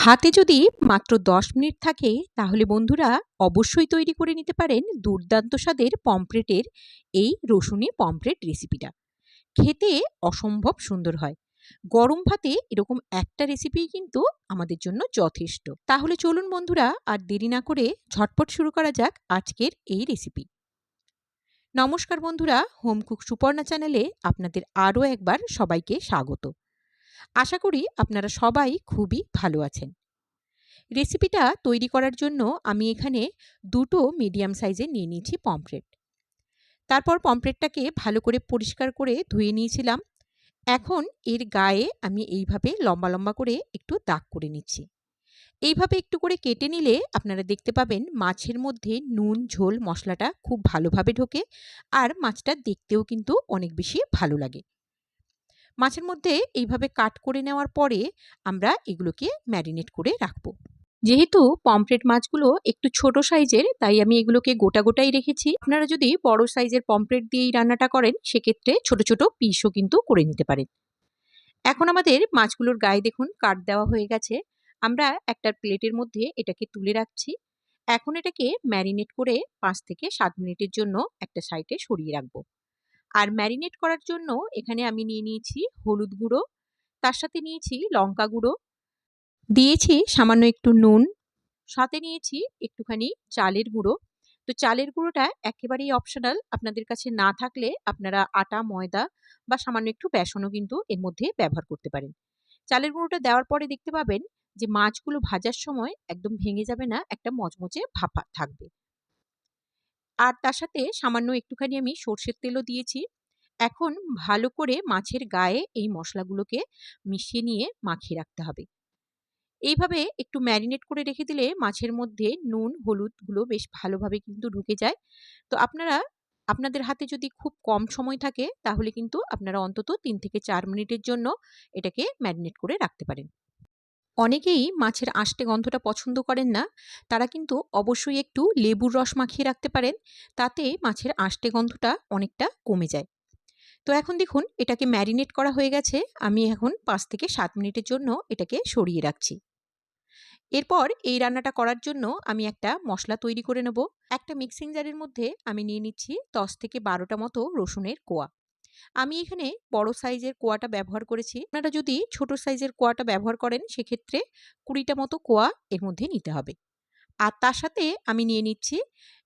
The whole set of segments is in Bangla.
হাতে যদি মাত্র দশ মিনিট থাকে, তাহলে বন্ধুরা অবশ্যই তৈরি করে নিতে পারেন দুর্দান্ত স্বাদের পমফ্রেটের এই রসুনি পমফ্রেট রেসিপিটা। খেতে অসম্ভব সুন্দর হয়। গরম ভাতে এরকম একটা রেসিপি কিন্তু আমাদের জন্য যথেষ্ট। তাহলে চলুন বন্ধুরা, আর দেরি না করে ঝটপট শুরু করা যাক আজকের এই রেসিপি। নমস্কার বন্ধুরা হোম কুক সুপর্ণা চ্যানেলে আপনাদের আরও একবার সবাইকে স্বাগত। আশা করি আপনারা সবাই খুবই ভালো আছেন। রেসিপিটা তৈরি করার জন্য আমি এখানে দুটো মিডিয়াম সাইজে নিয়ে নিয়েছি পমফ্রেট। তারপর পমফ্রেটটাকে ভালো করে পরিষ্কার করে ধুয়ে নিয়েছিলাম। এখন এর গায়ে আমি এইভাবে লম্বা লম্বা করে একটু দাগ করে নিচ্ছি। এইভাবে একটু করে কেটে নিলে আপনারা দেখতে পাবেন মাছের মধ্যে নুন, ঝোল, মশলাটা খুব ভালোভাবে ঢোকে আর মাছটা দেখতেও কিন্তু অনেক বেশি ভালো লাগে। মাছের মধ্যে এইভাবে কাট করে নেওয়ার পরে আমরা এগুলোকে ম্যারিনেট করে রাখব। যেহেতু পমফ্রেট মাছগুলো একটু ছোট সাইজের, তাই আমি এগুলোকে গোটা গোটাই রেখেছি। আপনারা যদি বড় সাইজের পমফ্রেট দিয়েই রান্নাটা করেন, সেক্ষেত্রে ছোট ছোট পিসও কিন্তু করে নিতে পারেন। এখন আমাদের মাছগুলোর গায়ে দেখুন, কাট দেওয়া হয়ে গেছে। আমরা একটা প্লেটের মধ্যে এটাকে তুলে রাখছি। এখন এটাকে ম্যারিনেট করে পাঁচ থেকে সাত মিনিটের জন্য একটা সাইডে সরিয়ে রাখব। আর ম্যারিনেট করার জন্য এখানে আমি নিয়ে নিয়েছি হলুদ গুঁড়ো, তার সাথে নিয়েছি লঙ্কা গুঁড়ো, দিয়েছি সামান্য একটু নুন, সাথে নিয়েছি একটুখানি চালের গুঁড়ো। তো চালের গুঁড়োটা একেবারেই অপশনাল আপনাদের কাছে না থাকলে আপনারা আটা, ময়দা বা সামান্য একটু বেসনও কিন্তু এর মধ্যে ব্যবহার করতে পারেন। চালের গুঁড়োটা দেওয়ার পরে দেখতে পাবেন যে মাছগুলো ভাজার সময় একদম ভেঙে যাবে না, একটা মচমচে ভাপা থাকবে। আর তার সাথে সামান্য একটুখানি আমি সর্ষের তেলও দিয়েছি। এখন ভালো করে মাছের গায়ে এই মশলাগুলোকে মিশিয়ে নিয়ে মাখিয়ে রাখতে হবে। এইভাবে একটু ম্যারিনেট করে রেখে দিলে মাছের মধ্যে নুন হলুদগুলো বেশ ভালোভাবে কিন্তু ঢুকে যায়। তো আপনারা, আপনাদের হাতে যদি খুব কম সময় থাকে তাহলে কিন্তু আপনারা অন্তত তিন থেকে চার মিনিটের জন্য এটাকে ম্যারিনেট করে রাখতে পারেন। অনেকেই মাছের আষ্টে গন্ধটা পছন্দ করেন না। তারা কিন্তু অবশ্যই একটু লেবুর রস মাখিয়ে রাখতে পারেন, তাতে মাছের আষ্টে গন্ধটা অনেকটা কমে যায়। তো এখন দেখুন, এটাকে ম্যারিনেট করা হয়ে গেছে। আমি এখন পাঁচ থেকে সাত মিনিটের জন্য এটাকে সরিয়ে রাখছি। এরপর এই রান্নাটা করার জন্য আমি একটা মশলা তৈরি করে নেব। একটা মিক্সিং জারের মধ্যে আমি নিয়ে নিচ্ছি দশ থেকে বারোটা মতো রসুনের কোয়া। আমি এখানে বড় সাইজের কোয়াটা ব্যবহার করেছি। আপনারা যদি ছোট সাইজের কোয়াটা ব্যবহার করেন, সেক্ষেত্রে কুড়িটা মতো কোয়া এর মধ্যে নিতে হবে। আর তার সাথে আমি নিয়ে নিচ্ছি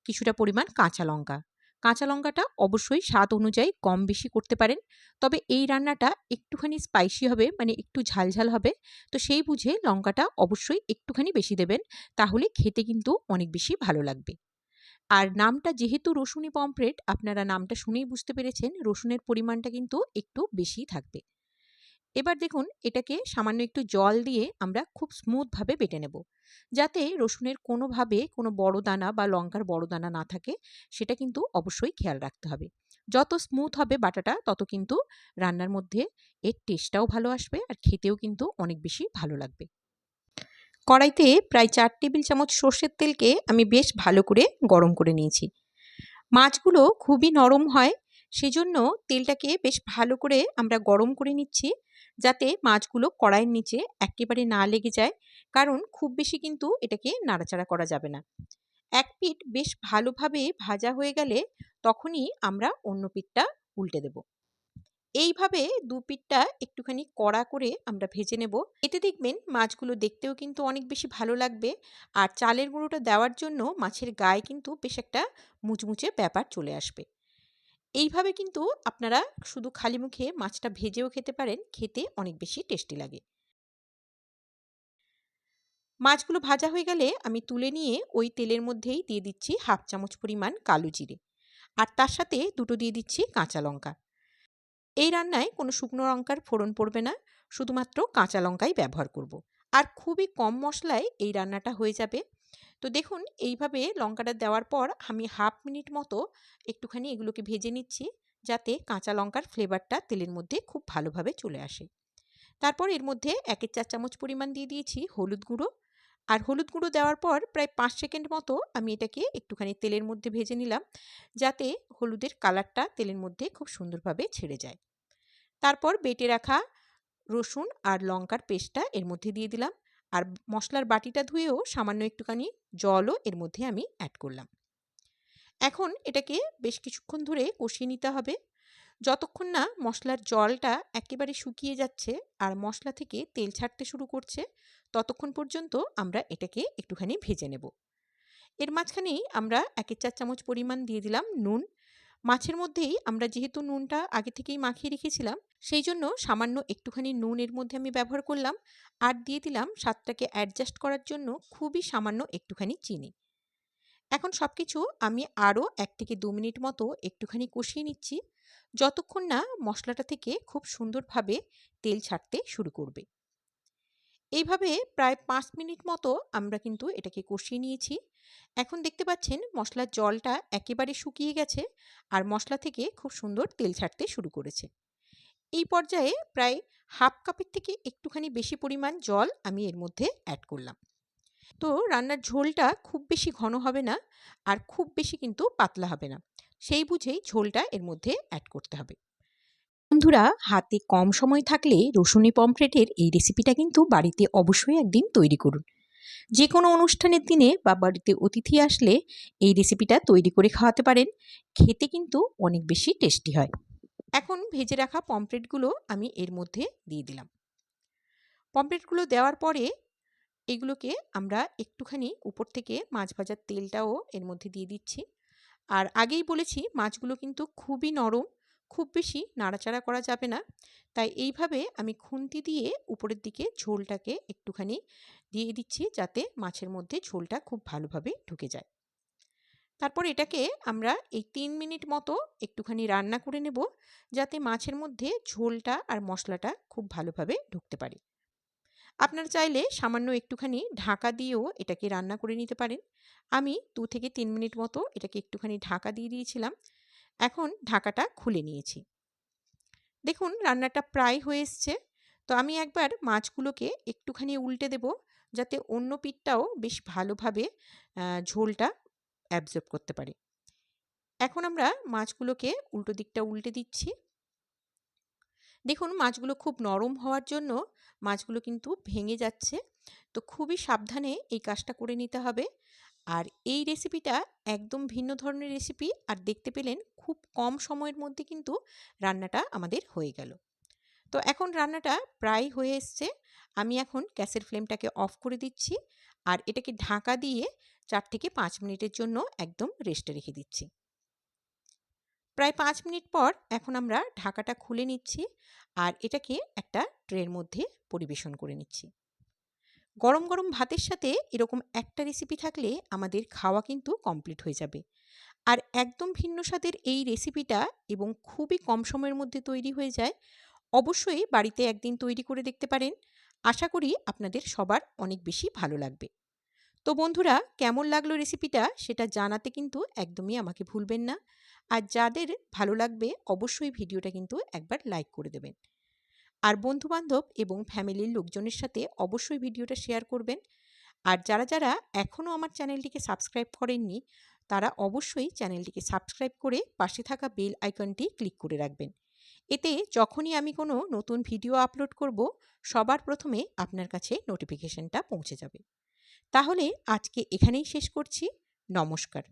কিছুটা পরিমাণ কাঁচা লঙ্কা। কাঁচা লঙ্কাটা অবশ্যই স্বাদ অনুযায়ী কম বেশি করতে পারেন। তবে এই রান্নাটা একটুখানি স্পাইসি হবে মানে একটু ঝালঝাল হবে। তো সেই বুঝে লঙ্কাটা অবশ্যই একটুখানি বেশি দেবেন, তাহলে খেতে কিন্তু অনেক বেশি ভালো লাগবে। আর নামটা যেহেতু রসুনি পমফ্রেট, আপনারা নামটা শুনেই বুঝতে পেরেছেন, রসুনের পরিমাণটা কিন্তু একটু বেশিই থাকবে। এবার দেখুন, এটাকে সামান্য একটু জল দিয়ে আমরা খুব স্মুথভাবে বেটে নেব। যাতে রসুনের কোনোভাবে কোনো বড় দানা বা লঙ্কার বড় দানা না থাকে, সেটা কিন্তু অবশ্যই খেয়াল রাখতে হবে। যত স্মুথ হবে বাটাটা, তত কিন্তু রান্নার মধ্যে এর টেস্টটাও ভালো আসবে আর খেতেও কিন্তু অনেক বেশি ভালো লাগবে। কড়াইতে প্রায় চার টেবিল চামচ সর্ষের তেলকে আমি বেশ ভালো করে গরম করে নিয়েছি। মাছগুলো খুবই নরম হয়, সেজন্য তেলটাকে বেশ ভালো করে আমরা গরম করে নিচ্ছি যাতে মাছগুলো কড়াইয়ের নিচে একেবারে না লেগে যায়, কারণ খুব বেশি কিন্তু এটাকে নাড়াচাড়া করা যাবে না। এক পিঠ বেশ ভালোভাবে ভাজা হয়ে গেলে তখনই আমরা অন্য পিঠটা উল্টে দেব। এইভাবে দু পিঠটা একটুখানি কড়া করে আমরা ভেজে নেব। এতে দেখবেন মাছগুলো দেখতেও কিন্তু অনেক বেশি ভালো লাগবে। আর চালের গুঁড়োটা দেওয়ার জন্য মাছের গায়ে কিন্তু বেশ একটা মুচমুচে ব্যাপার চলে আসবে। এইভাবে কিন্তু আপনারা শুধু খালি মুখে মাছটা ভেজেও খেতে পারেন, খেতে অনেক বেশি টেস্টি লাগে। মাছগুলো ভাজা হয়ে গেলে আমি তুলে নিয়ে ওই তেলের মধ্যেই দিয়ে দিচ্ছি হাফ চামচ পরিমাণ কালো জিরে। আর তার সাথে দুটো দিয়ে দিচ্ছি কাঁচা লঙ্কা। এই রান্নায় কোনো শুকনো লঙ্কার ফোড়ন পড়বে না, শুধুমাত্র কাঁচা লঙ্কাই ব্যবহার করব। আর খুবই কম মশলায় এই রান্নাটা হয়ে যাবে তো দেখুন, এইভাবে লঙ্কাটা দেওয়ার পর আমি হাফ মিনিট মতো একটুখানি এগুলোকে ভেজে নিচ্ছি, যাতে কাঁচা লঙ্কার ফ্লেভারটা তেলের মধ্যে খুব ভালোভাবে চলে আসে তারপর এর মধ্যে একের চার চামচ পরিমাণ দিয়ে দিয়েছি হলুদ গুঁড়ো আর হলুদ গুঁড়ো দেওয়ার পর প্রায় পাঁচ সেকেন্ড মতো আমি এটাকে একটুখানি তেলের মধ্যে ভেজে নিলাম, যাতে হলুদের কালারটা তেলের মধ্যে খুব সুন্দরভাবে ছেড়ে যায়। তারপর বেটে রাখা রসুন আর লঙ্কার পেস্টটা এর মধ্যে দিয়ে দিলাম আর মশলার বাটিটা ধুয়েও সামান্য একটুখানি জলও এর মধ্যে আমি অ্যাড করলাম। এখন এটাকে বেশ কিছুক্ষণ ধরে কষিয়ে নিতে হবে। যতক্ষণ না মশলার জলটা একেবারে শুকিয়ে যাচ্ছে আর মশলা থেকে তেল ছাড়তে শুরু করছে ততক্ষণ পর্যন্ত আমরা এটাকে একটুখানি ভেজে নেব। এর মাঝখানেই আমরা একের চার চামচ পরিমাণ দিয়ে দিলাম নুন। মাছের মধ্যেই আমরা যেহেতু নুনটা আগে থেকেই মাখিয়ে রেখেছিলাম, সেই জন্য সামান্য একটুখানি নুন এর মধ্যে আমি ব্যবহার করলাম আর দিয়ে দিলাম স্বাদটাকে অ্যাডজাস্ট করার জন্য খুবই সামান্য একটুখানি চিনি। এখন সব কিছু আমি আরও এক থেকে দু মিনিট মতো একটুখানি কষিয়ে নিচ্ছি। যতক্ষণ না মশলাটা থেকে খুব সুন্দরভাবে তেল ছাড়তে শুরু করবে। এইভাবে প্রায় পাঁচ মিনিট মতো আমরা কিন্তু এটাকে কষিয়ে নিয়েছি। এখন দেখতে পাচ্ছেন মশলার জলটা একেবারে শুকিয়ে গেছে আর মশলা থেকে খুব সুন্দর তেল ছাড়তে শুরু করেছে। এই পর্যায়ে প্রায় হাফ কাপের থেকে একটুখানি বেশি পরিমাণ জল আমি এর মধ্যে অ্যাড করলাম। তো রান্নার ঝোলটা খুব বেশি ঘন হবে না আর খুব বেশি কিন্তু পাতলা হবে না। সেই বুঝেই ঝোলটা এর মধ্যে অ্যাড করতে হবে। বন্ধুরা, হাতে কম সময় থাকলে রসুনি পমফ্রেটের এই রেসিপিটা কিন্তু বাড়িতে অবশ্যই একদিন তৈরি করুন। যে কোনো অনুষ্ঠানের দিনে বা বাড়িতে অতিথি আসলে এই রেসিপিটা তৈরি করে খাওয়াতে পারেন। খেতে কিন্তু অনেক বেশি টেস্টি হয়। এখন ভেজে রাখা পমফ্রেটগুলো আমি এর মধ্যে দিয়ে দিলাম। পমফ্রেটগুলো দেওয়ার পরে এগুলোকে আমরা একটুখানি উপর থেকে মাছ ভাজার তেলটাও এর মধ্যে দিয়ে দিচ্ছি। আর আগেই বলেছি, মাছগুলো কিন্তু খুবই নরম খুব বেশি নাড়াচাড়া করা যাবে না। তাই এইভাবে আমি খুন্তি দিয়ে উপরের দিকে ঝোলটাকে একটুখানি দিয়ে দিচ্ছি যাতে মাছের মধ্যে ঝোলটা খুব ভালোভাবে ঢুকে যায়। তারপর এটাকে আমরা এই তিন মিনিট মতো একটুখানি রান্না করে নেব যাতে মাছের মধ্যে ঝোলটা আর মশলাটা খুব ভালোভাবে ঢুকতে পারে। আপনারা চাইলে সামান্য একটুখানি ঢাকা দিয়েও এটাকে রান্না করে নিতে পারেন। আমি দু থেকে তিন মিনিট মতো এটাকে একটুখানি ঢাকা দিয়ে দিয়েছিলাম। এখন ঢাকাটা খুলে নিয়েছি। দেখুন, রান্নাটা প্রায় হয়ে এসছে। তো আমি একবার মাছগুলোকে একটুখানি উল্টে দেব, যাতে অন্য পিঠটাও বেশ ভালোভাবে ঝোলটা অ্যাবজর্ব করতে পারে। এখন আমরা মাছগুলোকে উল্টো দিকটা উল্টে দিচ্ছি। দেখুন, মাছগুলো খুব নরম হওয়ার জন্য মাছগুলো কিন্তু ভেঙে যাচ্ছে। তো খুবই সাবধানে এই কাজটা করে নিতে হবে। আর এই রেসিপিটা একদম ভিন্ন ধরনের রেসিপি আর দেখতে পেলেন খুব কম সময়ের মধ্যে কিন্তু রান্নাটা আমাদের হয়ে গেল। তো এখন রান্নাটা প্রায় হয়ে এসছে। আমি এখন গ্যাসের ফ্লেমটাকে অফ করে দিচ্ছি আর এটাকে ঢাকা দিয়ে চার থেকে পাঁচ মিনিটের জন্য একদম রেস্টে রেখে দিচ্ছি। প্রায় পাঁচ মিনিট পর এখন আমরা ঢাকাটা খুলে নিচ্ছি আর এটাকে একটা ট্রের মধ্যে পরিবেশন করে নিচ্ছি। গরম গরম ভাতের সাথে এরকম একটা রেসিপি থাকলে আমাদের খাওয়া কিন্তু কমপ্লিট হয়ে যাবে। আর একদম ভিন্ন স্বাদের এই রেসিপিটা এবং খুবই কম সময়ের মধ্যে তৈরি হয়ে যায়, অবশ্যই বাড়িতে একদিন তৈরি করে দেখতে পারেন। আশা করি আপনাদের সবার অনেক বেশি ভালো লাগবে। তো বন্ধুরা, কেমন লাগল রেসিপিটা সেটা জানাতে কিন্তু একদমই আমাকে ভুলবেন না। আর যাদের ভালো লাগবে, অবশ্যই ভিডিওটা কিন্তু একবার লাইক করে দেবেন। আর বন্ধুবান্ধব এবং ফ্যামিলির লোকজনের সাথে অবশ্যই ভিডিওটা শেয়ার করবেন। আর যারা যারা এখনও আমার চ্যানেলটিকে সাবস্ক্রাইব করেননি, তারা অবশ্যই চ্যানেলটিকে সাবস্ক্রাইব করে পাশে থাকা বেল আইকনটি ক্লিক করে রাখবেন। এতে যখনই আমি কোনো নতুন ভিডিও আপলোড করব, সবার প্রথমে আপনার কাছে নোটিফিকেশনটা পৌঁছে যাবে। তাহলে আজকে এখানেই শেষ করছি। নমস্কার।